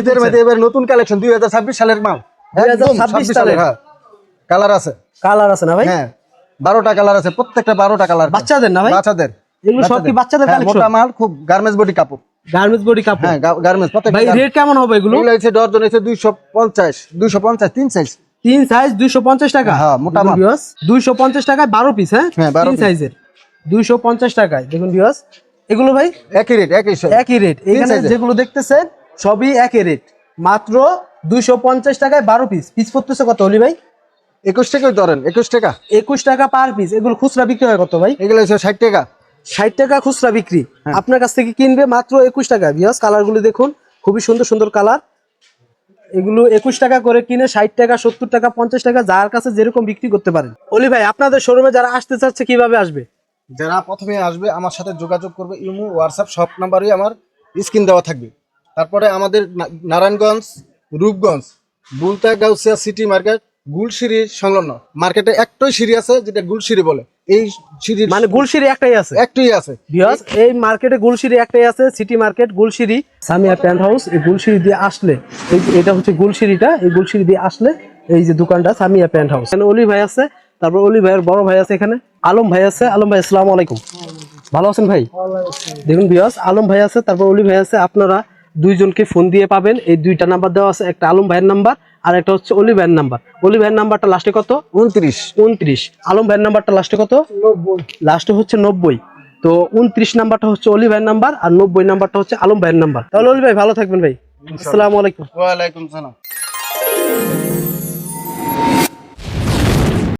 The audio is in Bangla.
ঈদের মধ্যে এবার নতুন কালেকশন দুই হাজার ছাব্বিশ সালের মাল। 2026 সালের। হ্যাঁ। কালার আছে। কালার আছে না ভাই? হ্যাঁ বারোটা কালার আছে প্রত্যেকটা বারোটা কালার বাচ্চাদের না ভাই? বাচ্চাদের। এগুলো সব কি বাচ্চাদের। হ্যাঁ, কালেকশন মোটা মাল খুব গার্মেন্টস বডি কাপড়। গার্মেন্টস বডি কাপড়? হ্যাঁ গার্মেন্টস প্রত্যেকটা ভাই রেট কেমন হবে এগুলো? এগুলো হচ্ছে ডর্জন হচ্ছে দুইশো পঞ্চাশ দুইশো পঞ্চাশ তিন সাইজ তিন সাইজ দুইশো পঞ্চাশ টাকা? হ্যাঁ, মোটা মাল। দুইশো পঞ্চাশ টাকায় বারো পিস হ্যাঁ? হ্যাঁ, 12 তিন সাইজের দুইশো পঞ্চাশ টাকায় দেখুন বিয়াস এগুলো ভাই? একই রেট একই। একই রেট এখানে যেগুলো দেখতেছেন সবই একই রেট মাত্র দুইশো পঞ্চাশ টাকায় বারো পিস পিস পড়তেছে কত অলি ভাই? একুশ টাকাই ধরেন একুশ টাকা। একুশ টাকা পার পিস এগুলো খুচরা বিক্রি হয় কত ভাই? এগুলো হচ্ছে ষাট টাকা। ষাট টাকা খুচরা বিক্রি। হ্যাঁ। আপনার কাছ থেকে কিনবে মাত্র একুশ টাকা। বিয়াস কালারগুলো দেখুন। খুবই সুন্দর সুন্দর কালার এগুলো একুশ টাকা করে কিনে ষাট টাকা সত্তর টাকা পঞ্চাশ টাকা যার কাছে যেরকম বিক্রি করতে পারেন। অলি ভাই আপনাদের শোরুমে যারা আসতে চাচ্ছে কীভাবে আসবে? যারা প্রথমে আসবে আমার সাথে যোগাযোগ করবে ইমো হোয়াটসঅ্যাপ সব নাম্বারই আমার স্ক্রিন দেওয়া থাকবে। তারপরে আমাদের নারায়ণগঞ্জ রূপগঞ্জ বুলতা গাউসিয়া সিটি মার্কেট গুলশিরি সংলগ্ন। মার্কেটে একটাই সিঁড়ি আছে যেটা গুলশিরি বলে। এই সিঁড়ির মানে গুলশিরি একটাই আছে? একটাই আছে। এই মার্কেটে গুলশিরি একটাই আছে city market Gulshiri Samia pant house এই গুলশিরি দিয়ে আসলে এই এটা হচ্ছে গুলশিরিটা এই গুলশিরি দিয়ে আসলে এই যে দোকানটা সামিয়া প্যান্ট হাউস এখানে অলি ভাই আছে তারপর অলি ভাইয়ের বড় ভাই আছে এখানে আলম ভাই আছে। আলম ভাই আসসালামু আলাইকুম। ভালো আছেন ভাই? দেখুন বিয়াস আলম ভাই আছে তারপর অলি ভাই আছে। আপনারা দুইজনকে ফোন দিয়ে পাবেন। এই দুইটা নাম্বার দেওয়া আছে একটা আলম ভাইয়ের নাম্বার আর একটা হচ্ছে অলি ভাইয়ের নাম্বার। অলি ভাইয়ের নাম্বারটা লাস্টে কত? উনত্রিশ। উনত্রিশ। আলম ভাইয়ের নাম্বারটা লাস্টে কত? লাস্টে হচ্ছে নব্বই। তো উনত্রিশ নাম্বারটা হচ্ছে অলি ভাইয়ের নাম্বার আর নব্বই নাম্বারটা হচ্ছে আলম ভাইয়ের নাম্বার। তাহলে অলি ভাই ভালো থাকবেন ভাই। আসসালামু আলাইকুম। ওয়ালাইকুম সালাম।